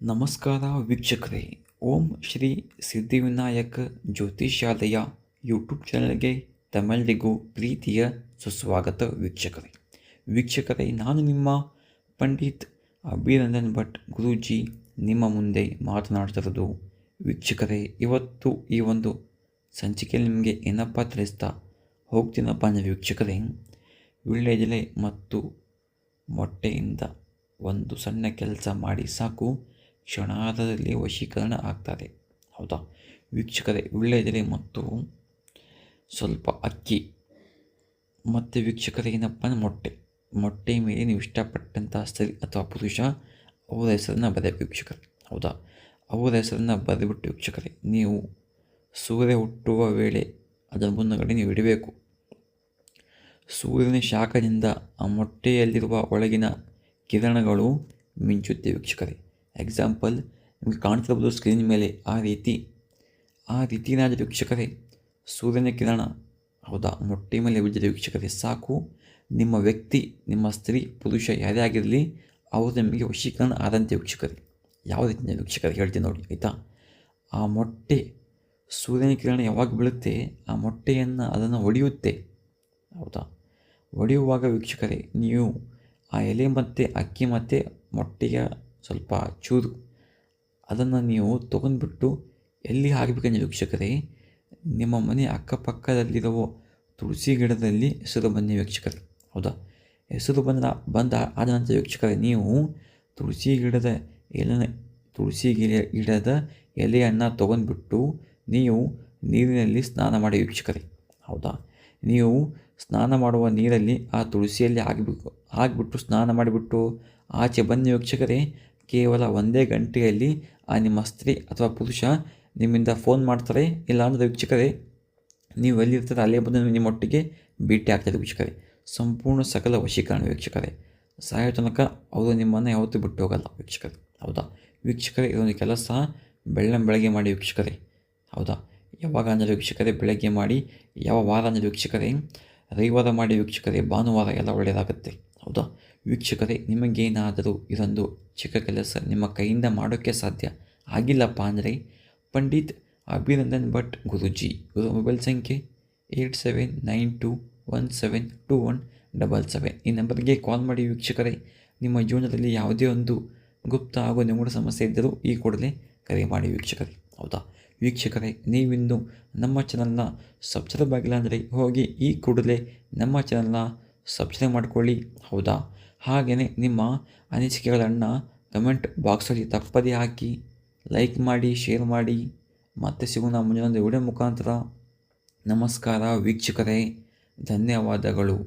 ನಮಸ್ಕಾರ ವೀಕ್ಷಕರೇ. ಓಂ ಶ್ರೀ ಸಿದ್ಧಿವಿನಾಯಕ ಜ್ಯೋತಿಷಾಲಯ ಯೂಟ್ಯೂಬ್ ಚಾನಲ್ಗೆ ತಮ್ಮೆಲ್ಲರಿಗೂ ಪ್ರೀತಿಯ ಸುಸ್ವಾಗತ ವೀಕ್ಷಕರೇ. ವೀಕ್ಷಕರೇ, ನಾನು ನಿಮ್ಮ ಪಂಡಿತ್ ಅಭಿನಂದನ್ ಭಟ್ ಗುರೂಜಿ ನಿಮ್ಮ ಮುಂದೆ ಮಾತನಾಡ್ತಿರೋದು ವೀಕ್ಷಕರೇ, ಇವತ್ತು ಈ ಒಂದು ಸಂಚಿಕೆಯಲ್ಲಿ ನಿಮಗೆ ಏನಪ್ಪ ತಿಳಿಸ್ತಾ ಹೋಗ್ತೀನಪ್ಪ ಅಂದರೆ ವೀಕ್ಷಕರೇ ವಿಳ್ಳೆದೆಲೆ ಮತ್ತು ಮೊಟ್ಟೆಯಿಂದ ಒಂದು ಸಣ್ಣ ಕೆಲಸ ಮಾಡಿ ಸಾಕು. ಕ್ಷಣಾರ್ಧದಲ್ಲಿ ವಶೀಕರಣ ಆಗ್ತದೆ. ಹೌದಾ? ವೀಕ್ಷಕರೇ ವಿಳ್ಳೆದೆಲೆ ಮತ್ತು ಸ್ವಲ್ಪ ಅಕ್ಕಿ. ಮತ್ತು ವೀಕ್ಷಕರೇ, ಏನಪ್ಪ, ಮೊಟ್ಟೆ. ಮೊಟ್ಟೆ ಮೇಲೆ ನೀವು ಇಷ್ಟಪಟ್ಟಂಥ ಸ್ತ್ರೀ ಅಥವಾ ಪುರುಷ, ಅವರ ಹೆಸರನ್ನು ಬರೆಯ ವೀಕ್ಷಕರೇ. ಹೌದಾ? ಅವರ ಹೆಸರನ್ನು ಬರೆದುಬಿಟ್ಟು ವೀಕ್ಷಕರೇ, ನೀವು ಸೂರ್ಯ ಹುಟ್ಟುವ ವೇಳೆ ಅದರ ಮುನ್ನಗಡೆ ನೀವು ಇಡಬೇಕು. ಸೂರ್ಯನ ಶಾಖದಿಂದ ಆ ಮೊಟ್ಟೆಯಲ್ಲಿರುವ ಒಳಗಿನ ಕಿರಣಗಳು ಮಿಂಚುತ್ತೆ ವೀಕ್ಷಕರೇ. ಎಕ್ಸಾಂಪಲ್ ನಿಮಗೆ ಕಾಣ್ತಿರ್ಬೋದು ಸ್ಕ್ರೀನ್ ಮೇಲೆ ಆ ರೀತಿ ಆ ರೀತಿ ರಾಜ ವೀಕ್ಷಕರೇ, ಸೂರ್ಯನ ಕಿರಣ, ಹೌದಾ? ಮೊಟ್ಟೆ ಮೇಲೆ ಬಿದ್ದ ವೀಕ್ಷಕರೇ, ಸಾಕು. ನಿಮ್ಮ ವ್ಯಕ್ತಿ, ನಿಮ್ಮ ಸ್ತ್ರೀ, ಪುರುಷ ಯಾರೇ ಆಗಿರಲಿ, ಅವರು ನಿಮಗೆ ವಶೀಕರಣ ಆದಂತೆ ವೀಕ್ಷಕರೇ. ಯಾವ ರೀತಿಯ ವೀಕ್ಷಕರು ಹೇಳ್ತೀನಿ ನೋಡಿ, ಆಯಿತಾ? ಆ ಮೊಟ್ಟೆ, ಸೂರ್ಯನ ಕಿರಣ ಯಾವಾಗ ಬೀಳುತ್ತೆ, ಆ ಮೊಟ್ಟೆಯನ್ನು ಅದನ್ನು ಒಡೆಯುತ್ತೆ. ಹೌದಾ? ಒಡೆಯುವಾಗ ವೀಕ್ಷಕರೇ, ನೀವು ಆ ಎಲೆ ಮತ್ತು ಅಕ್ಕಿ ಮತ್ತು ಮೊಟ್ಟೆಯ ಸ್ವಲ್ಪ ಚೂರು ಅದನ್ನು ನೀವು ತೊಗೊಂಡ್ಬಿಟ್ಟು ಎಲ್ಲಿ ಹಾಕಬೇಕಂದ್ರೆ ವೀಕ್ಷಕರೇ, ನಿಮ್ಮ ಮನೆ ಅಕ್ಕಪಕ್ಕದಲ್ಲಿರುವ ತುಳಸಿ ಗಿಡದಲ್ಲಿ ಹೆಸರು ಬನ್ನಿ ವೀಕ್ಷಕರೇ. ಹೌದಾ? ಹೆಸರು ಬಂದ ಬಂದ ಆದ ನಂತರ ವೀಕ್ಷಕರೇ, ನೀವು ತುಳಸಿ ಗಿಡದ ಎಲೆ ತುಳಸಿ ಗಿಡ, ಗಿಡದ ಎಲೆಯನ್ನು ತೊಗೊಂಡ್ಬಿಟ್ಟು ನೀವು ನೀರಿನಲ್ಲಿ ಸ್ನಾನ ಮಾಡಿ ವೀಕ್ಷಕರೇ. ಹೌದಾ? ನೀವು ಸ್ನಾನ ಮಾಡುವ ನೀರಲ್ಲಿ ಆ ತುಳಸಿಯಲ್ಲಿ ಹಾಕಬೇಕು ಹಾಕಿಬಿಟ್ಟು ಸ್ನಾನ ಮಾಡಿಬಿಟ್ಟು ಆಚೆ ಬನ್ನಿ ವೀಕ್ಷಕರೇ. ಕೇವಲ ಒಂದೇ ಗಂಟೆಯಲ್ಲಿ ಆ ನಿಮ್ಮ ಸ್ತ್ರೀ ಅಥವಾ ಪುರುಷ ನಿಮ್ಮಿಂದ ಫೋನ್ ಮಾಡ್ತಾರೆ. ಇಲ್ಲ ಅಂದರೆ ವೀಕ್ಷಕರೇ, ನೀವು ಎಲ್ಲಿರ್ತಾರೆ ಅಲ್ಲೇ ಬಂದು ನಿಮ್ಮೊಟ್ಟಿಗೆ ಭೇಟಿ ಆಗ್ತಾರೆ ವೀಕ್ಷಕರೇ. ಸಂಪೂರ್ಣ ಸಕಲ ವಶೀಕರಣ ವೀಕ್ಷಕರೇ. ಸಾಯೋ ತನಕ ಅವರು ನಿಮ್ಮನ್ನು ಯಾವತ್ತೂ ಬಿಟ್ಟು ಹೋಗಲ್ಲ ವೀಕ್ಷಕರೇ. ಹೌದಾ? ವೀಕ್ಷಕರೇ, ಇದೊಂದು ಕೆಲಸ. ಬೆಳ್ಳಂ ಬೆಳಗ್ಗೆ ಮಾಡಿ ವೀಕ್ಷಕರೇ. ಹೌದಾ? ಯಾವಾಗ ಅಂದರೆ ವೀಕ್ಷಕರೇ, ಬೆಳಗ್ಗೆ ಮಾಡಿ ಯಾವ ವಾರ ಅಂದರೆ ವೀಕ್ಷಕರೇ. ರವಿವಾರ ಮಾಡಿ ವೀಕ್ಷಕರೇ, ಭಾನುವಾರ ಎಲ್ಲ ಒಳ್ಳೆಯದಾಗುತ್ತೆ. ಹೌದಾ? ವೀಕ್ಷಕರೇ, ನಿಮಗೇನಾದರೂ ಇದೊಂದು ಚಿಕ್ಕ ಕೆಲಸ, ನಿಮ್ಮ ಕೈಯಿಂದ ಮಾಡೋಕ್ಕೆ ಸಾಧ್ಯ? ಆಗಿಲ್ಲಪ್ಪ ಅಂದರೆ ಪಂಡಿತ್ ಅಭಿನಂದನ್ ಭಟ್ ಗುರುಜಿ. ಇವರ ಮೊಬೈಲ್ ಸಂಖ್ಯೆ eight seven nine two one seven two one double seven. ಈ ನಂಬರ್ಗೆ ಕಾಲ್ ಮಾಡಿ ವೀಕ್ಷಕರೇ, ನಿಮ್ಮ ಜೀವನದಲ್ಲಿ ಯಾವುದೇ ಒಂದು ಗುಪ್ತ ಹಾಗೂ ನಿಗೂಢ ಸಮಸ್ಯೆ ಇದ್ದರೂ ಈ ಕೂಡಲೇ ಕರೆ ಮಾಡಿ ವೀಕ್ಷಕರೇ. ಹೌದಾ? ವೀಕ್ಷಕರೇ, ನೀವಿಂದು ನಮ್ಮ ಚಾನಲ್ನ ಸಬ್ಸ್ಕ್ರೈಬ್ ಆಗಿಲ್ಲ ಅಂದರೆ ಹೋಗಿ ಈ ಕೂಡಲೇ ನಮ್ಮ ಚಾನಲ್ನ ಸಬ್ಸ್ಕ್ರೈಬ್ ಮಾಡ್ಕೊಳ್ಳಿ, ಹೌದಾ? ಹಾಗೆಯೇ ನಿಮ್ಮ ಅನಿಸಿಕೆಗಳನ್ನು ಕಮೆಂಟ್ ಬಾಕ್ಸಲ್ಲಿ ತಪ್ಪದೇ ಹಾಕಿ ಲೈಕ್ ಮಾಡಿ ಶೇರ್ ಮಾಡಿ, ಮತ್ತೆ ಸಿಗೋಣ ಮುಂದಿನ ಒಂದು ವಿಡಿಯೋ ಮುಖಾಂತರ ನಮಸ್ಕಾರ ವೀಕ್ಷಕರೇ, ಧನ್ಯವಾದಗಳು.